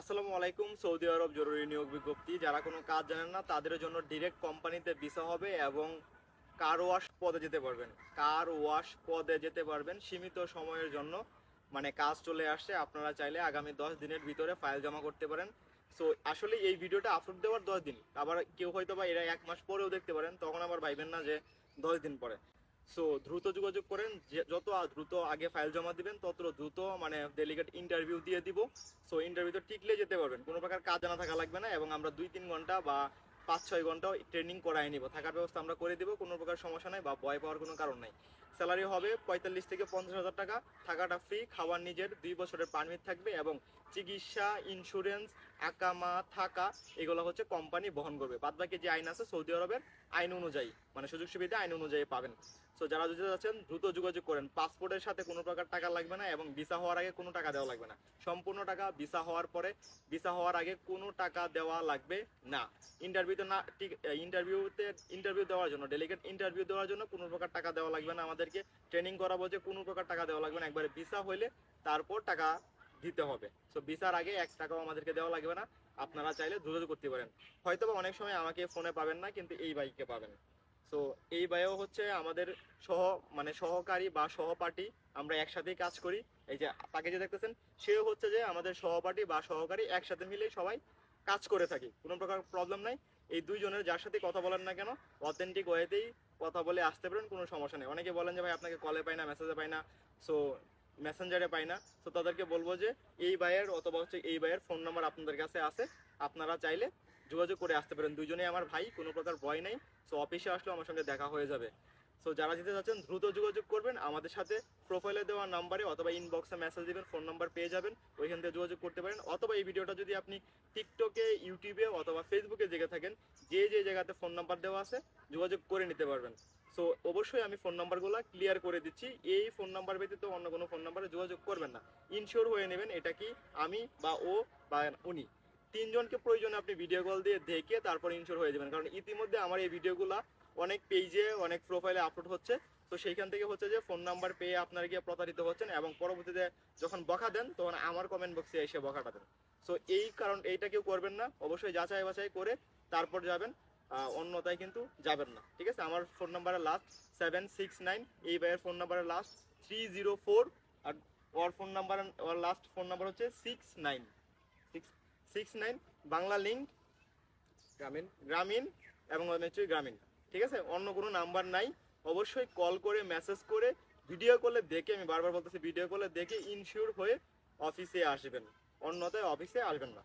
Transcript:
আসসালামু আলাইকুম। সৌদি আরব জরুরি নিয়োগ বিজ্ঞপ্তি। যারা কোনো কাজ জানেন না, তাদের জন্য ডিরেক্ট কোম্পানিতে ভিসা হবে এবং কার ওয়াশ পদে যেতে পারবেন। কার ওয়াশ পদে যেতে পারবেন সীমিত সময়ের জন্য। মানে কাজ চলে আসছে আপনারা চাইলে আগামী দশ দিনের ভিতরে ফাইল জমা করতে পারেন। সো আসলে এই ভিডিওটা আপলোড দেওয়ার দশ দিন। আবার কেউ হয়তো বা এরা এক মাস পরেও দেখতে পারেন, তখন আবার ভাইবেন না যে দশ দিন পরে। সো দ্রুত যোগাযোগ করেন। যত দ্রুত আগে ফাইল জমা দিবেন, তত দ্রুত মানে ডেলিগেট ইন্টারভিউ দিয়ে দিব। সো ইন্টারভিউতে টিকলে যেতে পারবেন। কোনো প্রকার কাজ জানা থাকা লাগবে না, এবং আমরা দুই তিন ঘণ্টা বা পাঁচ ছয় ঘণ্টা ট্রেনিং করাই নিব। থাকার ব্যবস্থা আমরা করে দিব, কোনো প্রকার সমস্যা নাই বা ভয় পাওয়ার কোনো কারণ নাই। স্যালারি হবে পঁয়তাল্লিশ থেকে পঞ্চাশ হাজার টাকা। থাকাটা ফ্রি খাবার নিজের, দুই বছরের পারমিট থাকবে এবং চিকিৎসা ইন্স্যুরেন্স আকামা, থাকা, এগুলো হচ্ছে কোম্পানি বহন করবে। বাদ বাকি যে আইন আছে সৌদি আরবের আইন অনুযায়ী মানে সুযোগ সুবিধা আইন অনুযায়ী পাবেন। সো যারা যদি যাচ্ছেন, দ্রুত যোগাযোগ করেন। পাসপোর্টের সাথে কোনো প্রকার টাকা লাগবে না এবং ভিসা হওয়ার আগে কোনো টাকা দেওয়া লাগবে না। সম্পূর্ণ টাকা ভিসা হওয়ার পরে ভিসা হওয়ার আগে কোনো টাকা দেওয়া লাগবে না। ইন্টারভিউতে না ইন্টারভিউতে ইন্টারভিউ দেওয়ার জন্য ডেলিগেট ইন্টারভিউ দেওয়ার জন্য কোনো প্রকার টাকা দেওয়া লাগবে না আমাদেরকে ট্রেনিং করাবো যে কোনো প্রকার টাকা দেওয়া লাগবে না। একবারে ভিসা হইলে তারপর টাকা দিতে হবে। সো ভিসার আগে এক টাকাও আমাদেরকে দেওয়া লাগবে না। আপনারা চাইলে দ্রুত করতে পারেন। হয়তো বা অনেক সময় আমাকে ফোনে পাবেন না, কিন্তু এই বাইকে পাবেন। সো এই বাইও হচ্ছে আমাদের সহ মানে সহকারী বা সহপাঠী আমরা একসাথেই কাজ করি। এই যে তাকে যে দেখতেছেন, সেও হচ্ছে যে আমাদের সহপাঠী বা সহকারী একসাথে মিলেই সবাই কাজ করে থাকি। কোনো প্রকার প্রবলেম নাই। এই দুইজনের যার সাথে কথা বলেন না কেন অথেন্টিক ওয়েতেই কথা বলে আসতে পারেন, কোনো সমস্যা নেই। অনেকে বলেন যে ভাই, আপনাকে কলে পাই না মেসেজে পাই না সো মেসেঞ্জারে পাই না। তো তাদেরকে বলব যে, এই বাইয়ের অথবা হচ্ছে এই বাইয়ের ফোন নাম্বার আপনাদের কাছে আছে, আপনারা চাইলে যোগাযোগ করে আসতে পারেন। দুজনেই আমার ভাই, কোনো প্রকার ভয় নেই। সো অফিসে আসলেও আমার সঙ্গে দেখা হয়ে যাবে। সো যারা যেতে চাচ্ছেন দ্রুত যোগাযোগ করবেন। আমাদের সাথে প্রোফাইলে দেওয়া নাম্বারে অথবা ইনবক্সে মেসেজ দিবেন ফোন নাম্বার পেয়ে যাবেন। ওইখান থেকে যোগাযোগ করতে পারেন। অথবা এই ভিডিওটা যদি আপনি টিকটকে ইউটিউবে অথবা ফেসবুকে জেগে থাকেন, যে যে জায়গাতে ফোন নাম্বার দেওয়া আছে, যোগাযোগ করে নিতে পারবেন। সো অবশ্যই আমি ফোন নাম্বারগুলো ক্লিয়ার করে দিচ্ছি। এই ফোন নাম্বার ব্যতীত অন্য কোনো ফোন নাম্বারে যোগাযোগ করবেন না। ইনশিওর হয়ে নেবেন এটা কি আমি বা ও বা উনি। তিনজনকে প্রয়োজনে আপনি ভিডিও কল দিয়ে দেখে তারপর ইনশিওর হয়ে যাবেন। কারণ ইতিমধ্যে আমার এই ভিডিওগুলো অনেক পেজে অনেক প্রোফাইলে আপলোড হচ্ছে। তো সেইখান থেকে হচ্ছে যে ফোন নাম্বার পেয়ে আপনারা গিয়ে প্রতারিত হচ্ছেন এবং পরবর্তীতে যখন বকা দেন তখন আমার কমেন্ট বক্সে এসে বকাটা দেন। সো এই কারণ এইটা কেউ করবেন না। অবশ্যই যাচাই বাছাই করে তারপর যাবেন আহ, অন্যথায় কিন্তু যাবেন না। ঠিক আছে? আমার ফোন নাম্বারের লাস্ট সেভেন সিক্স নাইন এই ভাইয়ের ফোন নাম্বারের লাস্ট থ্রি জিরো ফোর আর ওর ফোন নাম্বার ওর লাস্ট ফোন নাম্বার হচ্ছে six nine six six nine Banglalink Grameen Grameen এবং হচ্ছে গ্রামীণ। ঠিক আছে? অন্য কোনো নাম্বার নাই। অবশ্যই কল করে মেসেজ করে ভিডিও কলে দেখে, আমি বারবার বলতেছি ভিডিও কলে দেখে ইনশিওর হয়ে অফিসে আসবেন। অন্যথায় অফিসে আসবেন না।